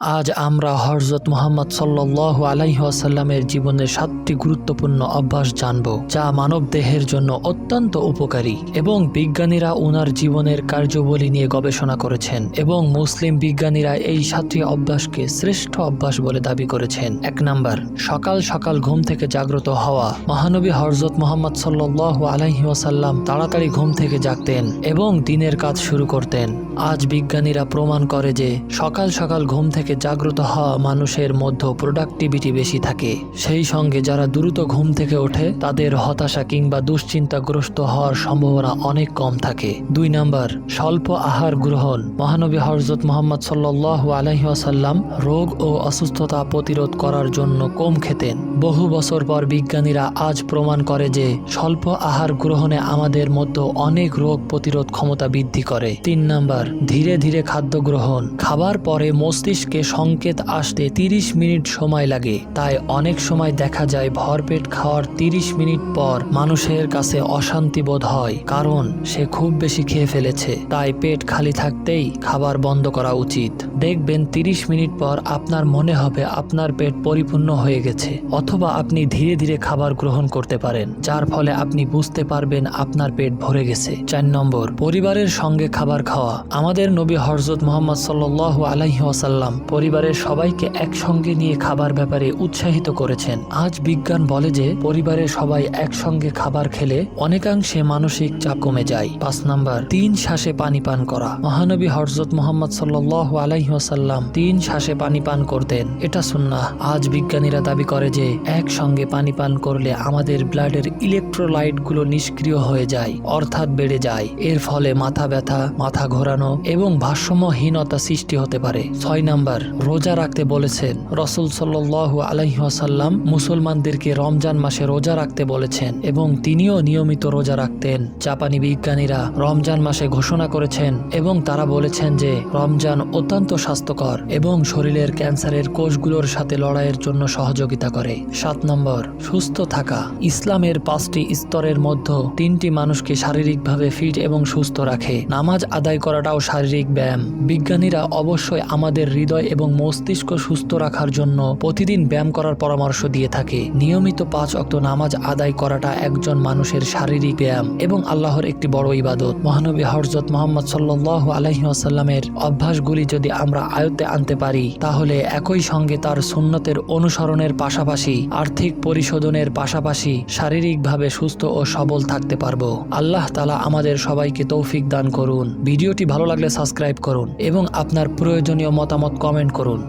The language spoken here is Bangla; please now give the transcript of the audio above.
আজ আমরা হরজত মোহাম্মদ সাল্লাহ আলাইসাল্লামের জীবনের সাতটি গুরুত্বপূর্ণ অভ্যাস জানব, যা মানব দেহের জন্য অত্যন্ত উপকারী এবং বিজ্ঞানীরা ওনার জীবনের কার্যবলী নিয়ে গবেষণা করেছেন এবং মুসলিম বিজ্ঞানীরা এই সাতটি অভ্যাসকে শ্রেষ্ঠ অভ্যাস বলে দাবি করেছেন। এক নাম্বার, সকাল সকাল ঘুম থেকে জাগ্রত হওয়া। মহানবী হরজত মোহাম্মদ সাল্লাহ আলাইসাল্লাম তাড়াতাড়ি ঘুম থেকে জাগতেন এবং দিনের কাজ শুরু করতেন। আজ বিজ্ঞানীরা প্রমাণ করে যে সকাল সকাল ঘুম থেকে জাগ্রত হওয়া মানুষের মধ্যে প্রোডাক্টিভিটি বেশি থাকে। সেই সঙ্গে যারা দ্রুত ঘুম থেকে ওঠে, তাদের হতাশা কিংবা দুশ্চিন্তাগ্রস্ত হওয়ার সম্ভাবনা অনেক কম থাকে। দুই নাম্বার, স্বল্প আহার গ্রহণ। মহানবী হরজত মোহাম্মদ সাল্লাহ আলহিহাসাল্লাম রোগ ও অসুস্থতা প্রতিরোধ করার জন্য কম খেতেন। বহু বছর পর বিজ্ঞানীরা আজ প্রমাণ করে যে স্বল্প আহার গ্রহণে আমাদের মধ্যে অনেক রোগ প্রতিরোধ ক্ষমতা বৃদ্ধি করে। তিন নাম্বার ধীরে ধীরে খাদ্য গ্রহণ। খাবার পরে মস্তিষ্কে সংকেত আসতে তিরিশ মিনিট সময় লাগে। তাই অনেক সময় দেখা যায় ভরপেট খাওয়ার তিরিশ মিনিট পর মানুষের কাছে অশান্তি বোধ হয়, কারণ সে খুব বেশি খেয়ে ফেলেছে। তাই পেট খালি থাকতেই খাবার বন্ধ করা উচিত। দেখবেন তিরিশ মিনিট পর আপনার মনে হবে আপনার পেট পরিপূর্ণ হয়ে গেছে, অথবা আপনি ধীরে ধীরে খাবার গ্রহণ করতে পারেন, যার ফলে আপনি বুঝতে পারবেন আপনার পেট ভরে গেছে। চার নম্বর, পরিবারের সঙ্গে খাবার খাওয়া। আমাদের নবী হরজত মোহাম্মদ সাল্লাহ আলাইহি ওয়াসাল্লাম পরিবারের সবাইকে একসঙ্গে নিয়ে খাবার ব্যাপারে উৎসাহিত করেছেন। আজ বিজ্ঞান বলে যে, পরিবারের সবাই একসঙ্গে খাবার খেলে অনেকাংশে মানসিক চাপ কমে যায়। পাঁচ নাম্বার, তিন শ্বাসে পানি পান করা। মহানবী হরজত মোহাম্মদ সাল্লাহ আলাইসাল্লাম তিন শ্বাসে পানি পান করতেন। এটা সুন্না আজ বিজ্ঞানীরা দাবি করে যে, একসঙ্গে পানি পান করলে আমাদের ব্লাডের ইলেকট্রোলাইটগুলো নিষ্ক্রিয় হয়ে যায়, অর্থাৎ বেড়ে যায়। এর ফলে মাথা ব্যথা, মাথা ঘোরানো এবং ভারসাম্যহীনতা সৃষ্টি হতে পারে। ছয় নাম্বার, রোজা রাখতে বলেছেন। রসুল সাল্লাহ আলাইসাল্লাম মুসলমানদেরকে রমজান মাসে রোজা রাখতে বলেছেন এবং তিনিও নিয়মিত রোজা রাখতেন। জাপানি বিজ্ঞানীরা রমজান মাসে ঘোষণা করেছেন এবং তারা বলেছেন যে, রমজান অত্যন্ত স্বাস্থ্যকর এবং শরীরের ক্যান্সারের কোষগুলোর সাথে লড়াইয়ের জন্য সহযোগিতা করে। সাত নম্বর, সুস্থ থাকা। ইসলামের পাঁচটি স্তরের মধ্যে তিনটি মানুষকে শারীরিকভাবে ফিট এবং সুস্থ রাখে। নামাজ আদায় করাটাও শারীরিক ব্যায়াম। বিজ্ঞানীরা অবশ্যই আমাদের হৃদয় এবং মস্তিষ্ক সুস্থ রাখার জন্য প্রতিদিন ব্যায়াম করার পরামর্শ দিয়ে থাকে। নিয়মিত পাঁচ অক্ত নামাজ আদায় করাটা একজন মানুষের শারীরিক ব্যায়াম এবং আল্লাহর একটি বড় ইবাদত। মহানবী হরজত মোহাম্মদ সাল্লাহ আলহিহাসাল্লামের অভ্যাসগুলি যদি আমরা আয়ত্তে আনতে পারি, তাহলে একই সঙ্গে তার সুন্নতের অনুসরণের পাশাপাশি, আর্থিক পরিশোধনের পাশাপাশি শারীরিকভাবে সুস্থ ও সবল থাকতে পারব। আল্লাহ তালা আমাদের সবাইকে তৌফিক দান করুন। ভিডিওটি ভালো লাগলে সাবস্ক্রাইব করুন এবং আপনার প্রয়োজনীয় মতামত কমেন্ট করুন।